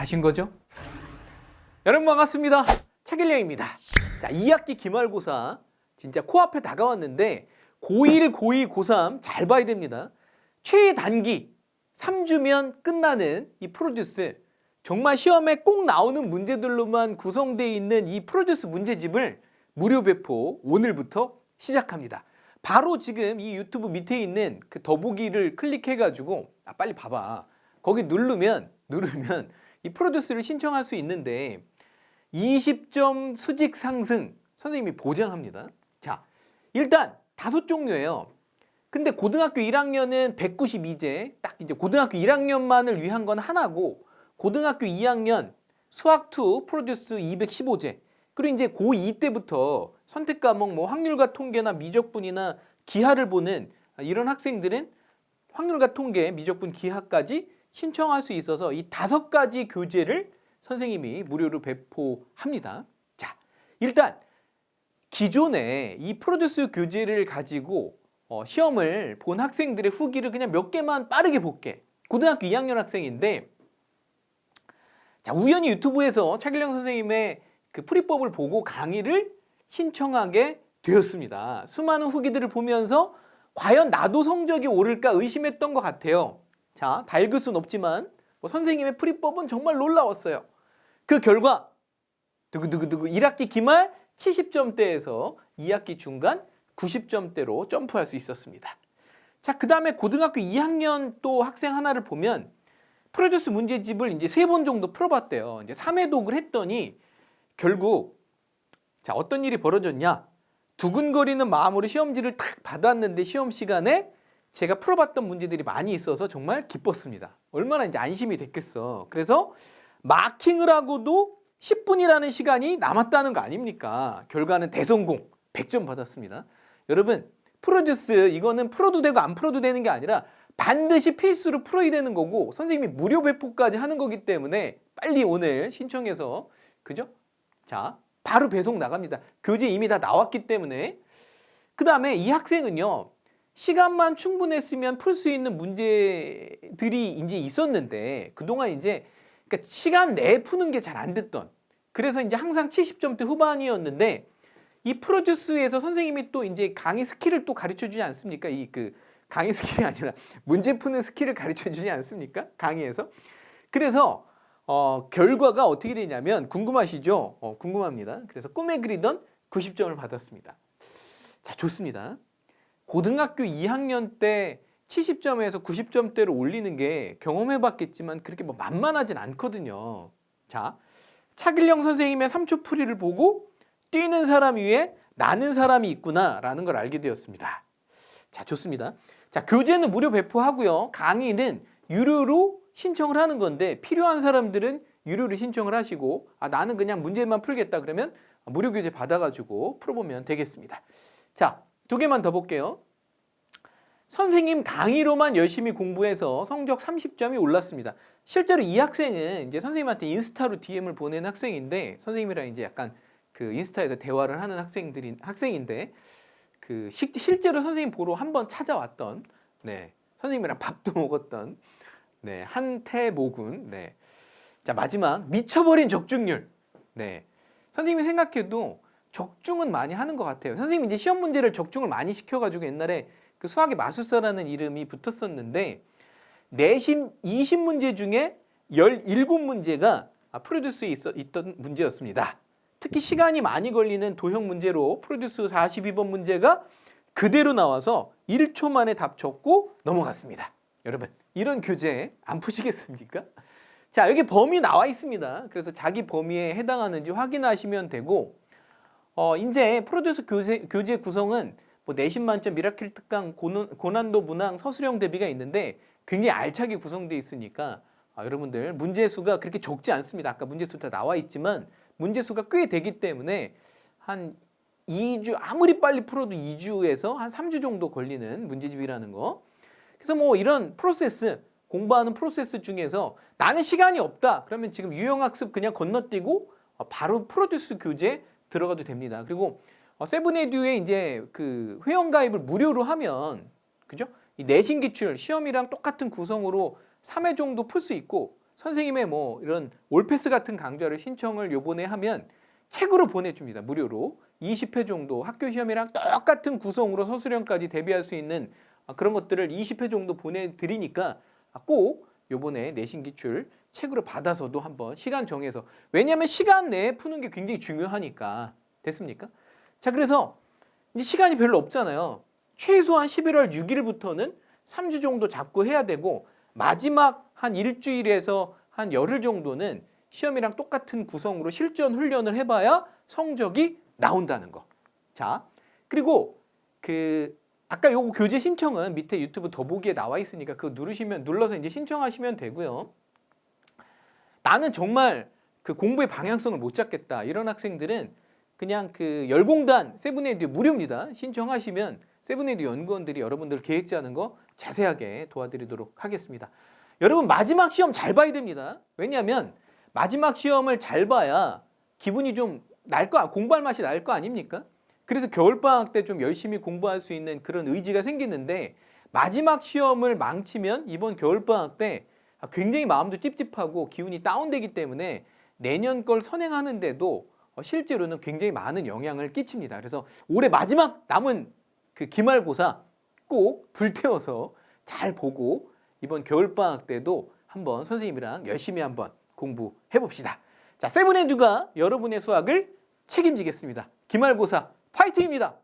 하신 거죠? 여러분 반갑습니다. 책일령입니다. 자, 2학기 기말고사 진짜 코앞에 다가왔는데 고1, 고2, 고3 잘 봐야 됩니다. 최단기 3주면 끝나는 이 프로듀스 정말 시험에 꼭 나오는 문제들로만 구성되어 있는 이 프로듀스 문제집을 무료 배포 오늘부터 시작합니다. 바로 지금 이 유튜브 밑에 있는 그 더보기를 클릭해 가지고 아 빨리 봐봐. 거기 누르면 누르면 이 프로듀스를 신청할 수 있는데 20점 수직 상승 선생님이 보장합니다. 자, 일단 다섯 종류예요. 근데 고등학교 1학년은 192제, 딱 이제 고등학교 1학년만을 위한 건 하나고 고등학교 2학년 수학 2 프로듀스 215제. 그리고 이제 고2 때부터 선택 과목 뭐 확률과 통계나 미적분이나 기하를 보는 이런 학생들은 확률과 통계, 미적분, 기하까지 신청할 수 있어서 이 다섯 가지 교재를 선생님이 무료로 배포합니다. 자, 일단 기존에 이 프로듀스 교재를 가지고 어, 시험을 본 학생들의 후기를 그냥 몇 개만 빠르게 볼게. 고등학교 2학년 학생인데 자 우연히 유튜브에서 차길령 선생님의 그 풀이법을 보고 강의를 신청하게 되었습니다. 수많은 후기들을 보면서 과연 나도 성적이 오를까 의심했던 것 같아요. 자, 다 읽을 순 없지만 뭐 선생님의 풀이법은 정말 놀라웠어요. 그 결과 두구두구두구 1학기 기말 70점대에서 2학기 중간 90점대로 점프할 수 있었습니다. 자, 그 다음에 고등학교 2학년 또 학생 하나를 보면 프로듀스 문제집을 이제 세 번 정도 풀어봤대요. 이제 3회 독을 했더니 결국 자 어떤 일이 벌어졌냐? 두근거리는 마음으로 시험지를 탁 받았는데 시험 시간에 제가 풀어봤던 문제들이 많이 있어서 정말 기뻤습니다. 얼마나 이제 안심이 됐겠어. 그래서 마킹을 하고도 10분이라는 시간이 남았다는 거 아닙니까? 결과는 대성공 100점 받았습니다. 여러분 프로듀스 이거는 풀어도 되고 안 풀어도 되는 게 아니라 반드시 필수로 풀어야 되는 거고 선생님이 무료 배포까지 하는 거기 때문에 빨리 오늘 신청해서 그죠? 자 바로 배송 나갑니다. 교재 이미 다 나왔기 때문에 그 다음에 이 학생은요 시간만 충분했으면 풀 수 있는 문제들이 이제 있었는데 그동안 이제 그러니까 시간 내에 푸는 게 잘 안 됐던 그래서 이제 항상 70점대 후반이었는데 이 프로듀스에서 선생님이 또 이제 강의 스킬을 또 가르쳐 주지 않습니까? 이 그 강의 스킬이 아니라 문제 푸는 스킬을 가르쳐 주지 않습니까? 강의에서. 그래서 어, 결과가 어떻게 되냐면 궁금하시죠? 어, 궁금합니다. 그래서 꿈에 그리던 90점을 받았습니다. 자, 좋습니다. 고등학교 2학년 때 70점에서 90점대로 올리는 게 경험해 봤겠지만 그렇게 뭐 만만하진 않거든요. 자, 차길령 선생님의 3초 풀이를 보고 뛰는 사람 위에 나는 사람이 있구나라는 걸 알게 되었습니다. 자, 좋습니다. 자, 교재는 무료 배포하고요. 강의는 유료로 신청을 하는 건데 필요한 사람들은 유료로 신청을 하시고 아, 나는 그냥 문제만 풀겠다 그러면 무료 교재 받아가지고 풀어보면 되겠습니다. 자, 두 개만 더 볼게요. 선생님 강의로만 열심히 공부해서 성적 30점이 올랐습니다. 실제로 이 학생은 이제 선생님한테 인스타로 DM을 보낸 학생인데 선생님이랑 이제 약간 그 인스타에서 대화를 하는 학생들인 학생인데 그 시, 실제로 선생님 보러 한번 찾아왔던 네 선생님이랑 밥도 먹었던 네 한태모군 네. 자 마지막 미쳐버린 적중률 네 선생님이 생각해도 적중은 많이 하는 것 같아요. 선생님이 이제 시험 문제를 적중을 많이 시켜가지고 옛날에 그 수학의 마술사라는 이름이 붙었었는데 내신 20문제 중에 17문제가 프로듀스에 있어, 있던 문제였습니다. 특히 시간이 많이 걸리는 도형 문제로 프로듀스 42번 문제가 그대로 나와서 1초 만에 답 적고 넘어갔습니다. 여러분 이런 교재 안 푸시겠습니까? 자 여기 범위 나와 있습니다. 그래서 자기 범위에 해당하는지 확인하시면 되고 어 이제 프로듀스 교재, 교재 구성은 뭐 내신 만점 미라클 특강 고난, 고난도 문항 서술형 대비가 있는데 굉장히 알차게 구성되어 있으니까 아, 여러분들 문제 수가 그렇게 적지 않습니다. 아까 문제 수 다 나와 있지만 문제 수가 꽤 되기 때문에 한 2주 아무리 빨리 풀어도 2주에서 한 3주 정도 걸리는 문제집이라는 거. 그래서 뭐 이런 프로세스 공부하는 프로세스 중에서 나는 시간이 없다. 그러면 지금 유형학습 그냥 건너뛰고 어, 바로 프로듀스 교재 들어가도 됩니다. 그리고 어, 세븐에듀에 이제 그 회원 가입을 무료로 하면 그죠? 이 내신 기출 시험이랑 똑같은 구성으로 3회 정도 풀 수 있고 선생님의 뭐 이런 올패스 같은 강좌를 신청을 요번에 하면 책으로 보내줍니다. 무료로 20회 정도 학교 시험이랑 똑같은 구성으로 서술형까지 대비할 수 있는 아, 그런 것들을 20회 정도 보내드리니까 아, 꼭 요번에 내신 기출 책으로 받아서도 한번 시간 정해서 왜냐하면 시간 내에 푸는 게 굉장히 중요하니까 됐습니까? 자 그래서 이제 시간이 별로 없잖아요. 최소한 11월 6일부터는 3주 정도 잡고 해야 되고 마지막 한 일주일에서 한 열흘 정도는 시험이랑 똑같은 구성으로 실전 훈련을 해봐야 성적이 나온다는 거. 자 그리고 그 아까 요거 교재 신청은 밑에 유튜브 더보기에 나와 있으니까 그거 누르시면 눌러서 이제 신청하시면 되고요. 나는 정말 그 공부의 방향성을 못 잡겠다 이런 학생들은 그냥 그 열공단 세븐에이드 무료입니다. 신청하시면 세븐에이드 연구원들이 여러분들 계획 짜는 거 자세하게 도와드리도록 하겠습니다. 여러분 마지막 시험 잘 봐야 됩니다. 왜냐하면 마지막 시험을 잘 봐야 기분이 좀 날 거, 공부할 맛이 날 거 아닙니까? 그래서 겨울방학 때 좀 열심히 공부할 수 있는 그런 의지가 생기는데 마지막 시험을 망치면 이번 겨울방학 때 굉장히 마음도 찝찝하고 기운이 다운되기 때문에 내년 걸 선행하는데도 어, 실제로는 굉장히 많은 영향을 끼칩니다. 그래서 올해 마지막 남은 그 기말고사 꼭 불태워서 잘 보고 이번 겨울방학 때도 한번 선생님이랑 열심히 한번 공부해 봅시다. 자, 세븐앤주가 여러분의 수학을 책임지겠습니다. 기말고사 파이팅입니다.